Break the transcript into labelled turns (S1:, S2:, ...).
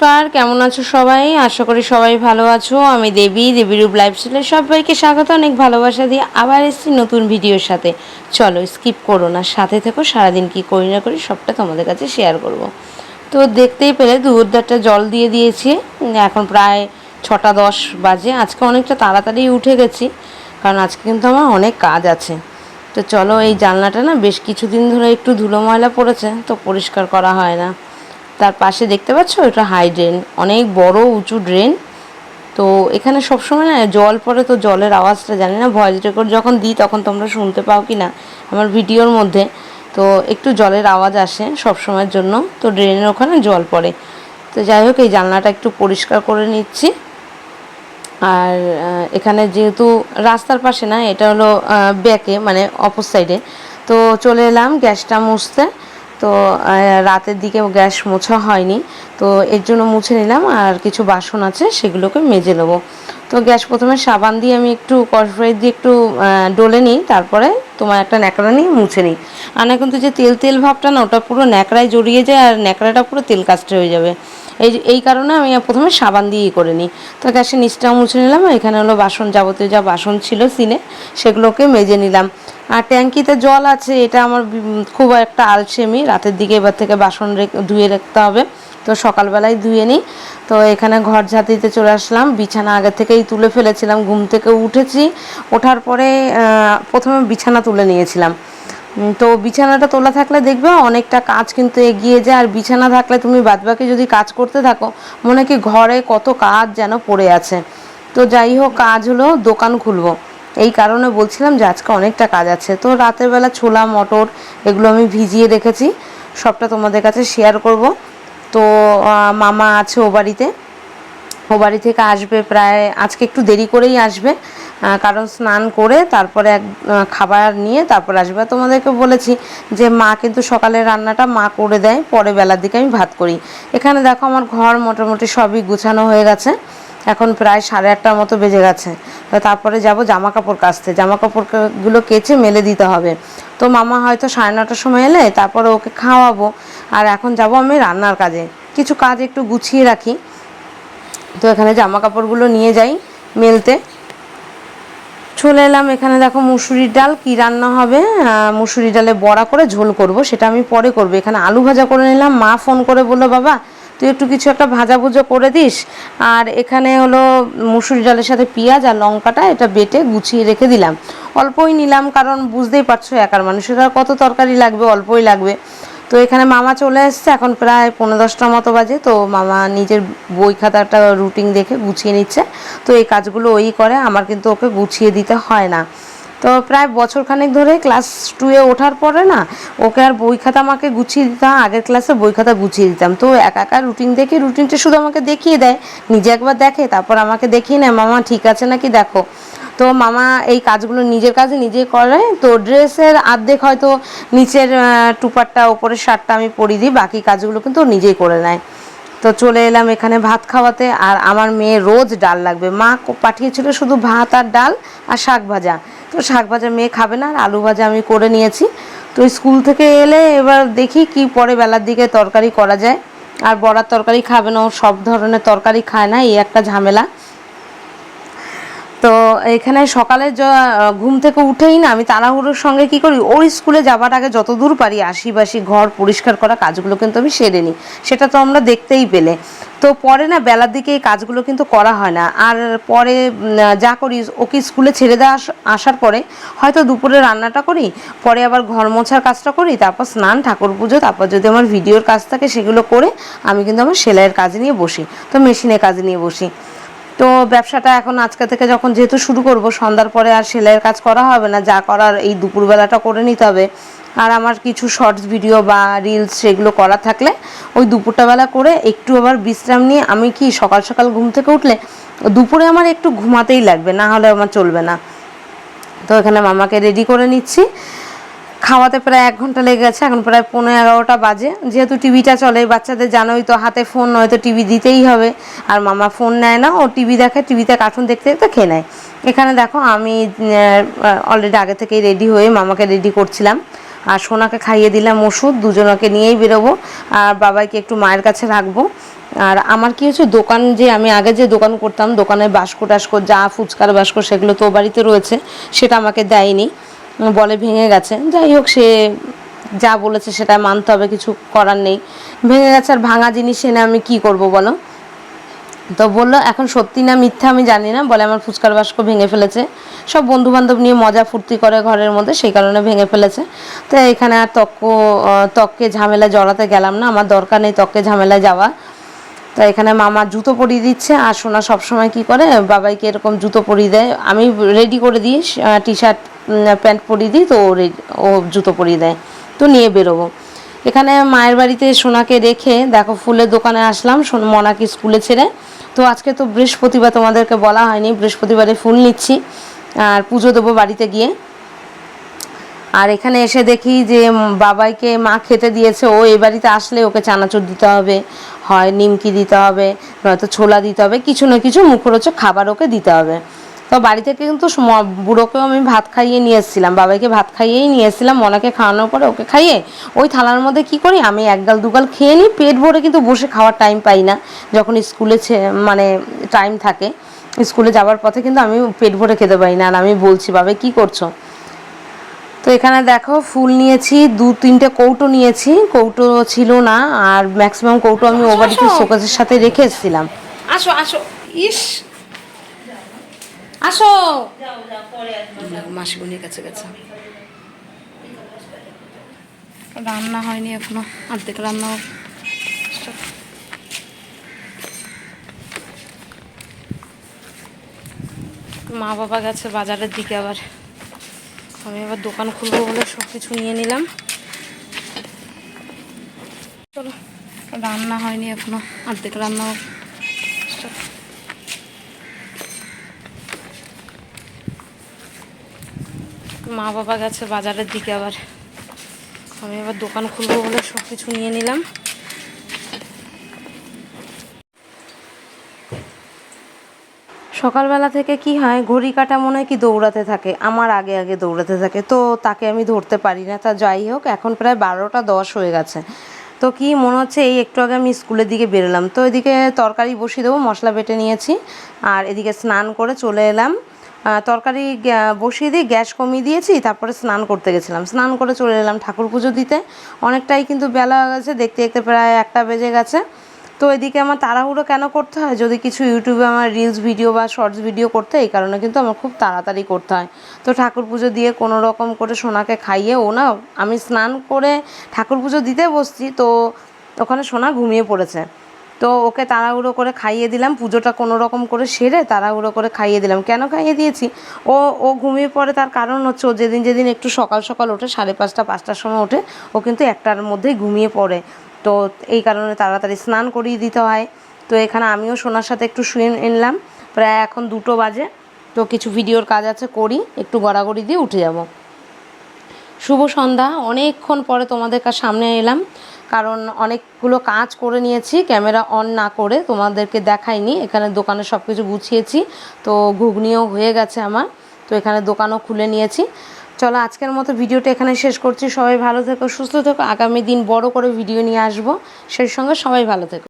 S1: নমস্কার, কেমন আছো সবাই? আশা করি সবাই ভালো আছো। আমি দেবী দেবীরূপ লাইফস্টাইলে সবাইকে স্বাগত, অনেক ভালোবাসা দিয়ে আবার এসেছি নতুন ভিডিওর সাথে। চলো স্কিপ করো না, সাথে থেকো, সারাদিন কি করি না করি সবটা তোমাদের কাছে শেয়ার করব। তো দেখতেই পেলে দুধটা জল দিয়ে দিয়েছি। এখন প্রায় ছটা দশ বাজে, আজকে অনেকটা তাড়াতাড়ি উঠে গেছি, কারণ আজকে কিন্তু আমার অনেক কাজ আছে। তো চলো, এই জানলাটা না বেশ কিছুদিন ধরে একটু ধুলো ময়লা পড়েছে, তো পরিষ্কার করা হয় না। তার পাশে দেখতে পাচ্ছ এটা হাই ড্রেন অনেক বড় উঁচু ড্রেন তো এখানে সবসময় না, জল পড়ে তো জলের আওয়াজটা জানি না ভয়েস রেকর্ড যখন দিই তখন তোমরা শুনতে পাও কি না আমার ভিডিওর মধ্যে। তো একটু জলের আওয়াজ আসে সব সময়ের জন্য, তো ড্রেনের ওখানে জল পড়ে। তো যাই হোক, এই জানলাটা একটু পরিষ্কার করে নিচ্ছি। আর এখানে যেহেতু রাস্তার পাশে না, এটা হলো ব্যাকে মানে অপর সাইডে তো চলে এলাম গ্যাসটা মুছতে। তো রাতের দিকে গ্যাস মোছা হয়নি। তো এর জন্য মুছে নিলাম আর কিছু বাসন আছে, সেগুলোকে মেজে নেব। তো গ্যাস প্রথমে সাবান দিয়ে আমি একটু কসব্রাইট দিয়ে একটু ডলে নিই, তারপরে তোমার একটা ন্যাকড়া নিয়ে মুছে নিই। আর না, কিন্তু যে তেল তেল ভাবটা না, ওটা পুরো ন্যাকড়ায় জড়িয়ে যায় আর ন্যাকড়াটা পুরো তেল কাস্টে হয়ে যাবে। এই এই কারণে আমি প্রথমে সাবান দিয়েই করে নিই। তো গ্যাসের নিচটাও মুছে নিলাম এখানে হলো বাসন যাবতীয় যা বাসন ছিল সিনে, সেগুলোকে মেজে নিলাম। আর ট্যাঙ্কিতে জল আছে, এটা আমার খুব একটা আলসেমি। রাতের দিকে এবার থেকে বাসন ধুয়ে রাখতে হবে। তো সকালবেলায় ধুয়ে নিই। তো এখানে ঘর ঝাঁতিতে চলে আসলাম। বিছানা আগে থেকেই তুলে ফেলেছিলাম, ঘুম থেকে উঠেছি। ওঠার পরে প্রথমে বিছানা তুলে নিয়েছিলাম। তো বিছানাটা তোলা থাকলে দেখবে অনেকটা কাজ কিন্তু এগিয়ে যায়। আর বিছানা থাকলে তুমি বাদবাকি যদি কাজ করতে থাকো, মনে কি ঘরে কত কাজ যেন পড়ে আছে। তো যাই হোক কাজ হলো দোকান খুলবো। এই কারণে বলছিলাম যে আজকে অনেকটা কাজ আছে। তো রাতের বেলা ছোলা, মটর এগুলো আমি ভিজিয়ে রেখেছি। সবটা তোমাদের কাছে শেয়ার করব। তো মামা আছে ও বাড়িতে। ও বাড়ি থেকে আসবে প্রায়, আজকে একটু দেরি করেই আসবে কারণ স্নান করে তারপরে এক খাবার নিয়ে তারপর আসবে। তোমাদেরকে বলেছি যে মা কিন্তু সকালে রান্নাটা মা করে দেয়, পরে বেলার দিকে আমি ভাত করি। এখানে দেখো আমার ঘর মোটামুটি সবই গুছানো হয়ে গেছে, এখন প্রায় সাড়ে আটটার মতো বেজে গেছে। তারপরে যাব জামা কাপড় কাচতে জামা কাপড়গুলো কেচে মেলে দিতে হবে। তো মামা হয়তো সাড়ে নটার সময় এলে তারপরে ওকে খাওয়াবো, আর এখন যাব আমি রান্নার কাজে। কিছু কাজ একটু গুছিয়ে রাখি। তো এখানে জামা কাপড়গুলো নিয়ে যাই মেলতে। চলে এলাম এখানে দেখো মুসুরির ডাল, কি রান্না হবে? মুসুরি ডালে বড়া করে ঝোল করব, সেটা আমি পরে করব। এখানে আলু ভাজা করে নিলাম, মা ফোন করে বলল, বাবা, তুই একটু কিছু একটা ভাজা ভুজো করে দিস। আর এখানে হলো মুসুরি ডালের সাথে পেঁয়াজ আর লঙ্কাটা এটা বেটে গুছিয়ে রেখে দিলাম। অল্পই নিলাম, কারণ বুঝতেই পারছ একার মানুষের আর কত তরকারি লাগবে, অল্পই লাগবে। তো এখানে মামা চলে এসছে, এখন প্রায় পনেরো দশটার মতো বাজে। তো মামা নিজের বই খাতাটা রুটিন দেখে গুছিয়ে নিচ্ছে। তো এই কাজগুলো ওই করে, আমার কিন্তু ওকে গুছিয়ে দিতে হয় না। তো প্রায় বছরখানেক ধরে ক্লাস টুয়ে ওঠার পরে না, ওকে আর বই খাতা আমাকে গুছিয়ে দিতাম আগের ক্লাসে বই খাতা গুছিয়ে দিতাম। তো একা একা রুটিন দেখে, রুটিনটা শুধু আমাকে দেখিয়ে দেয়, নিজে একবার দেখে, তারপর আমাকে দেখিয়ে নেয়, মামা ঠিক আছে নাকি? দেখো। তো মামা এই কাজগুলো নিজের কাজে নিজে করে। তো ড্রেসের অর্ধেক হয়তো নিচের টুপারটা, ওপরের শার্টটা আমি পরিয়ে দিই, বাকি কাজগুলো কিন্তু নিজেই করে নেয়। তো চলে এলাম এখানে ভাত খাওয়াতে, আর আমার মেয়ে রোজ ডাল লাগবে। মা পাঠিয়েছিল শুধু ভাত আর ডাল আর শাক ভাজা। তো শাক ভাজা মেয়ে খাবে না, আর আলু ভাজা আমি করে নিয়েছি। তো স্কুল থেকে এলে এবার দেখি কি পরে বেলার দিকে তরকারি করা যায়। আর বড়ার তরকারি খাবে না, ও সব ধরনের তরকারি খায় না, এই একটা ঝামেলা। তো এখানে সকালে ঘুম থেকে উঠেই না আমি তাড়াহুড়োর সঙ্গে কি করি, ওই স্কুলে যাবার আগে যত দূর পারি আশিবাসি ঘর পরিষ্কার করা কাজগুলো কিন্তু আমি সেরে নিই। সেটা তো আমরা দেখতেই পেলে। তো পরে না বেলার দিকে এই কাজগুলো কিন্তু করা হয় না। আর পরে যা করি, ওকে স্কুলে ছেড়ে দেওয়া আসার পরে হয়তো দুপুরে রান্নাটা করি, পরে আবার ঘর মোছার কাজটা করি, তারপর স্নান, ঠাকুর পুজো, তারপর যদি আমার ভিডিওর কাজ থাকে সেগুলো করে আমি কিন্তু আমার সেলাইয়ের কাজ নিয়ে বসি। তো মেশিনের কাজ নিয়ে বসি। তো ব্যবসাটা এখন আজকে থেকে যখন যেহেতু শুরু করব, সন্ধ্যার পরে আর সেলাইয়ের কাজ করা হবে না, যা করার এই দুপুরবেলাটা করে নিতে হবে। আর আমার কিছু শর্টস ভিডিও বা রিলস সেগুলো করা থাকলে ওই দুপুরটা বেলা করে একটু আবার বিশ্রাম নিয়ে আমি কি সকাল সকাল ঘুম থেকে উঠলে দুপুরে আমার একটু ঘুমাতেই লাগবে, না হলে আমার চলবে না। তো এখানে মামাকে রেডি করে নিচ্ছি। খাওয়াতে প্রায় এক ঘণ্টা লেগে গেছে, এখন প্রায় পনেরো এগারোটা বাজে। যেহেতু টিভিটা চলে বাচ্চাদের জানোই তো, হাতে ফোন নয়তো টিভি দিতেই হবে। আর মামা ফোন নেয় না, ও টিভি দেখে, টিভিতে কার্টুন দেখতে দেখতে খেয়ে নেয়। এখানে দেখো, আমি অলরেডি আগে থেকেই রেডি হয়ে মামাকে রেডি করছিলাম। আর সোনাকে খাইয়ে দিলাম ওষুধ, দুজনকে নিয়েই বেরোবো। আর বাবাইকে একটু মায়ের কাছে রাখব। আর আমার কি হচ্ছে দোকান যে আমি আগে যে দোকান করতাম, দোকানের বাস্কো টাস্কো যা ফুচকার বাস্কো, সেগুলো তো বাড়িতে রয়েছে, সেটা আমাকে দেয়নি। বলে ভেঙে গেছে। যাই হোক, সে যা বলেছে সেটা মানতে হবে, কিছু করার নেই। ভেঙে গেছে আর ভাঙা জিনিস এনে আমি কি করব বলো? তো বলল, এখন সত্যি না মিথ্যা আমি জানি না। বলে আমার ফুচকার বাস্ক ভেঙে ফেলেছে। সব বন্ধু বান্ধব নিয়ে মজা ফুর্তি করে ঘরের মধ্যে, সেই কারণে ভেঙে ফেলেছে। তো এখানে আর তক্ক তককে ঝামেলা জড়াতে গেলাম না, আমার দরকার নেই তককে ঝামেলায় যাওয়া। তো এখানে মামা জুতো পরিয়ে দিচ্ছে, আর সোনা সবসময় কি করে, বাবাইকে এরকম জুতো পরিয়ে দেয়। আমি রেডি করে দিই টি শার্ট প্যান্ট পরিয়ে দিই, তো ও জুতো পরিয়ে দেয়। তো নিয়ে বেরোবো। এখানে মায়ের বাড়িতে সোনাকে রেখে, দেখো ফুলের দোকানে আসলাম মনাকে স্কুলে ছেড়ে। তো আজকে তো বৃহস্পতিবার, তোমাদেরকে বলা হয়নি, বৃহস্পতিবারে ফুল নিচ্ছি। আর পুজো দেবো বাড়িতে গিয়ে। আর এখানে এসে দেখি যে বাবাইকে মা খেতে দিয়েছে। ও এই বাড়িতে আসলে ওকে চানাচুর দিতে হবে, হয় নিমকি দিতে হবে, নয়তো ছোলা দিতে হবে, কিছু না কিছু মুখরোচক খাবার ওকে দিতে হবে। তো বাড়ি থেকে কিন্তু বুড়োকেও আমি ভাত খাইয়ে নিয়ে এসেছিলাম। বাবাইকে ভাত খাইয়েই নিয়ে এসেছিলাম মনাকে খাওয়ানোর পরে ওকে খাইয়ে ওই থালার মধ্যে কি করি আমি একগাল দুগাল খেয়ে নিই পেট ভরে কিন্তু বসে খাওয়ার টাইম পাই না। যখন স্কুলে মানে টাইম থাকে স্কুলে যাওয়ার পথে কিন্তু আমি পেট ভরে খেতে পারি না। আর আমি বলছি বাবাই কি করছ? তো এখানে দেখো ফুল নিয়েছি দু তিনটে কৌটো নিয়েছি। কৌটো ছিল না আর ম্যাক্সিমাম কৌটো আমি ও বাড়িতে শোকেসের সাথে রেখে এসেছিলাম। আসো আসো। ইস আসো। মাসিমণির কাছে গেছে। রান্না হয়নি এখনও অর্ধেক রান্না মা বাবা গেছে বাজারের দিকে আবার। আমি এবার দোকান খুলবো বলে সব কিছু নিয়ে নিলাম। চলো রান্না হয়নি এখনও অর্ধেক রান্না মা বাবা গেছে বাজারের দিকে আবার। আমি এবার দোকান খুলবো বলে সব কিছু নিয়ে নিলাম। সকালবেলা থেকে কি হয়, ঘড়ি কাটা মনে হয় কি দৌড়াতে থাকে। আমার আগে আগে দৌড়াতে থাকে। তো তাকে আমি ধরতে পারি না। তা যাই হোক, এখন প্রায় বারোটা দশ হয়ে গেছে। তো কি মনে হচ্ছে, এই একটু আগে আমি স্কুলের দিকে বেরোলাম। তো এদিকে তরকারি বসিয়ে দেবো, মশলা বেটে নিয়েছি। আর এদিকে স্নান করে চলে এলাম। তরকারি বসিয়ে দিয়ে গ্যাস কমিয়ে দিয়েছি, তারপরে স্নান করতে গেছিলাম। স্নান করে চলে এলাম ঠাকুর পুজো দিতে। অনেকটাই কিন্তু বেলা হয়ে গেছে, দেখতে দেখতে প্রায় একটা বেজে গেছে। তো এদিকে আমার তাড়াহুড়ো কেন করতে হয়? যদি কিছু ইউটিউবে আমার রিলস ভিডিও বা শর্টস ভিডিও করতে, এই কারণে কিন্তু আমার খুব তাড়াতাড়ি করতে হয়। তো ঠাকুর পুজো দিয়ে কোনো রকম করে সোনাকে খাইয়ে, ও না, আমি স্নান করে ঠাকুর পুজো দিতে বসছি, তো ওখানে সোনা ঘুমিয়ে পড়েছে। তো ওকে তাড়াহুড়ো করে খাইয়ে দিলাম, পুজোটা কোনো রকম করে সেরে তাড়াহুড়ো করে খাইয়ে দিলাম। কেন খাইয়ে দিয়েছি? ও ও ঘুমিয়ে পড়ে তার কারণ হচ্ছে ও যেদিন যেদিন একটু সকাল সকাল ওঠে, সাড়ে পাঁচটা, পাঁচটার সময় ওঠে, ও কিন্তু একটার মধ্যেই ঘুমিয়ে পড়ে। তো এই কারণে তাড়াতাড়ি স্নান করিয়ে দিতে হয়। তো এখানে আমিও সোনার সাথে একটু শুয়ে নিলাম। প্রায় এখন দুটো বাজে। তো কিছু ভিডিওর কাজ আছে, করি, একটু গড়াগড়ি দিয়ে উঠে যাব। শুভ সন্ধ্যা। অনেকক্ষণ পরে তোমাদের সামনে এলাম। কারণ অনেকগুলো কাজ করে নিয়েছি, ক্যামেরা অন না করে তোমাদেরকে দেখাইনি, এখানে দোকানে সব কিছু গুছিয়েছি, তো ঘুগনিও হয়ে গেছে আমার, তো এখানে দোকানও খুলে নিয়েছি। চলো আজকের মতো ভিডিওটা এখানে শেষ করছি, সবাই ভালো থেকো, সুস্থ থেকো, আগামী দিন বড় করে ভিডিও নিয়ে আসব, সেই সঙ্গে সবাই ভালো থেকো।